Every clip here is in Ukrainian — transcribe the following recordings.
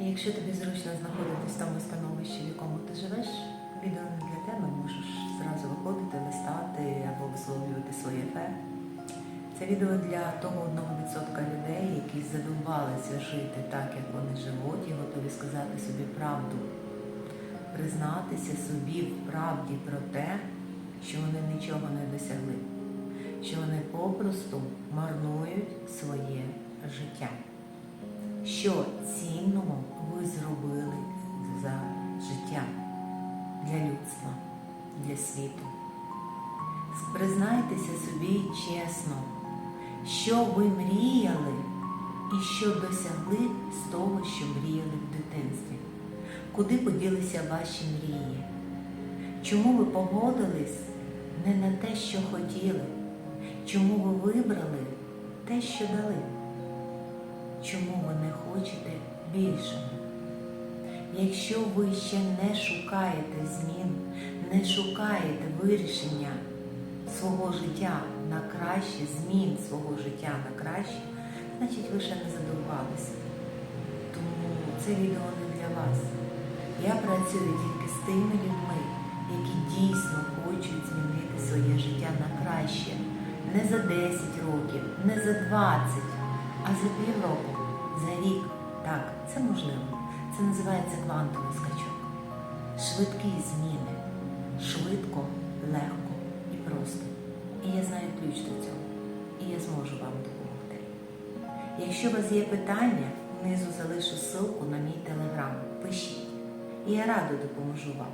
І якщо тобі зручно знаходитись в тому становищі, в якому ти живеш, відео не для тебе, можеш зразу виходити, листати або висловлювати своє фе. Це відео для того одного відсотка людей, які задумалися жити так, як вони живуть, і готові сказати собі правду, признатися собі в правді про те, що вони нічого не досягли, що вони попросту марнують своє життя. Що цінного ви зробили за життя для людства, для світу? Признайтеся собі чесно, що ви мріяли і що досягли з того, що мріяли в дитинстві. Куди поділися ваші мрії? Чому ви погодились не на те, що хотіли? Чому ви вибрали те, що дали? Чому ви не хочете більшого? Якщо ви ще не шукаєте змін, не шукаєте вирішення свого життя на краще, змін свого життя на краще, значить ви ще не задовбалися. Тому це відео не для вас. Я працюю тільки з тими людьми, які дійсно хочуть змінити своє життя на краще. Не за 10 років, не за 20, а за півроку, за рік. Так, це можливо. Це називається квантовий скачок. Швидкі зміни. Швидко, легко і просто. І я знаю ключ до цього. І я зможу вам допомогти. Якщо у вас є питання, внизу залишу ссылку на мій телеграм. Пишіть. І я радо допоможу вам.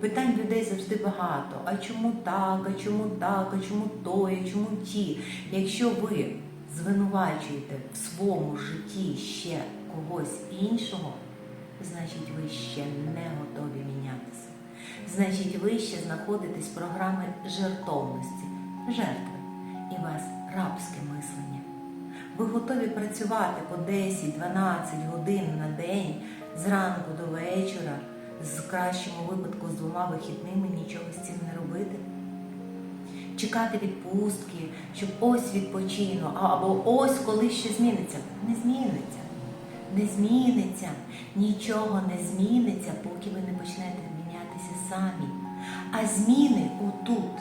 Питань людей завжди багато. А чому так, а чому так, а чому то, а чому ті? Якщо ви звинувачуєте в своєму житті ще когось іншого, значить ви ще не готові мінятися. Значить, ви ще знаходитесь в програмі жертовності, жертви, і вас рабське мислення. Ви готові працювати по 10-12 годин на день зранку до вечора, з кращому випадку з двома вихідними нічого з цим не робити. Чекати відпустки, щоб ось відпочину, або ось коли ще зміниться. Не зміниться. Не зміниться. Нічого не зміниться, поки ви не почнете мінятися самі. А зміни отут,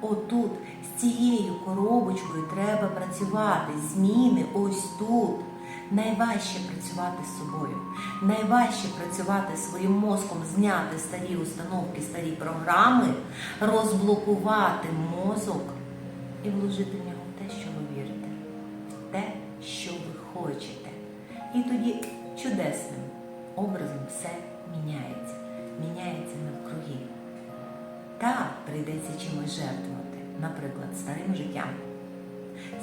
отут, з цією коробочкою треба працювати. Зміни ось тут. Найважче працювати з собою, найважче працювати своїм мозком, зняти старі установки, старі програми, розблокувати мозок і вложити в нього те, що ви вірите, те, що ви хочете. І тоді чудесним образом все міняється, міняється навкруги. Так, прийдеться чимось жертвувати, наприклад, старим життям,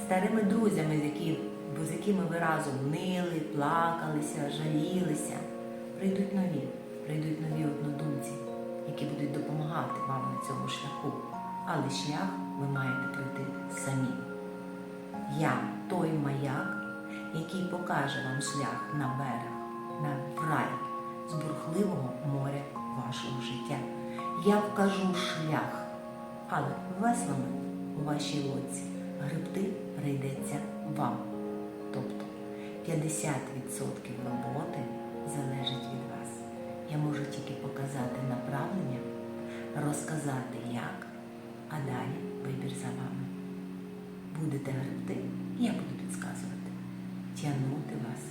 старими друзями, з які- з якими ви разом нили, плакалися, жалілися. Прийдуть нові, прийдуть нові однодумці, які будуть допомагати вам на цьому шляху. Але шлях ви маєте пройти самі. Я той маяк, який покаже вам шлях на берег, на рай з бурхливого моря вашого життя. Я вкажу шлях, але веслами у вашій лодці 50% роботи залежить від вас. Я можу тільки показати направлення, розказати як, а далі вибір за вами. Будете гребти, я буду підказувати, тягнути вас